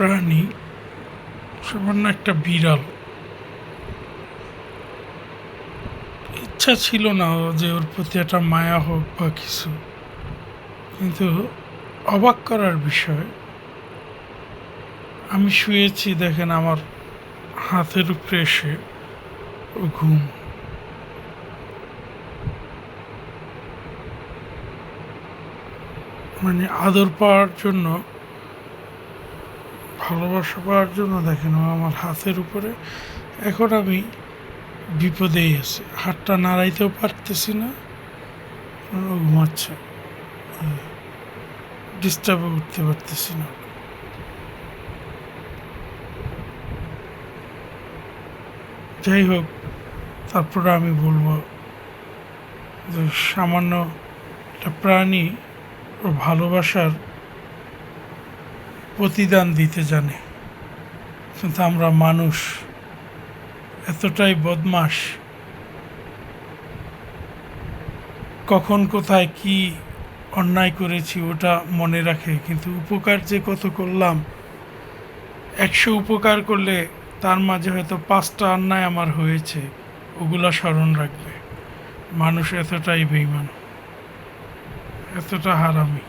প্রাণী সামান্য একটা বিড়াল। ইচ্ছা ছিল না যে ওর প্রতি একটা মায়া হোক বা কিছু। কিন্তু অবাক করার বিষয়, আমি শুয়েছি, দেখেন আমার হাতের উপরে এসে ও ঘুম। মানে আদর পাওয়ার জন্য ভালোবাসা পাওয়ার জন্য দেখেন ও আমার হাতের উপরে। এখন আমি বিপদেই আছি। হাতটা নাড়াইতেও পারতেছি না। ঘুমাচ্ছে। ডিস্টার্বও করতে পারতেছি না। যাই হোক, তারপরে আমি বলব যে সামান্য একটা প্রাণী ভালোবাসার প্রতিদান দিতে জানে। কিন্তু আমরা মানুষ, এতটাই বদমাস কখন কোথায় কি অন্যায় করেছি ওটা মনে রাখে, কিন্তু উপকার যে কত করলাম, একশো উপকার করলে তার মাঝে হয়তো পাঁচটা অন্যায় আমার হয়েছে, ওগুলা স্মরণ রাখবে। মানুষ এতটাই বেইমান এতটা হারামি।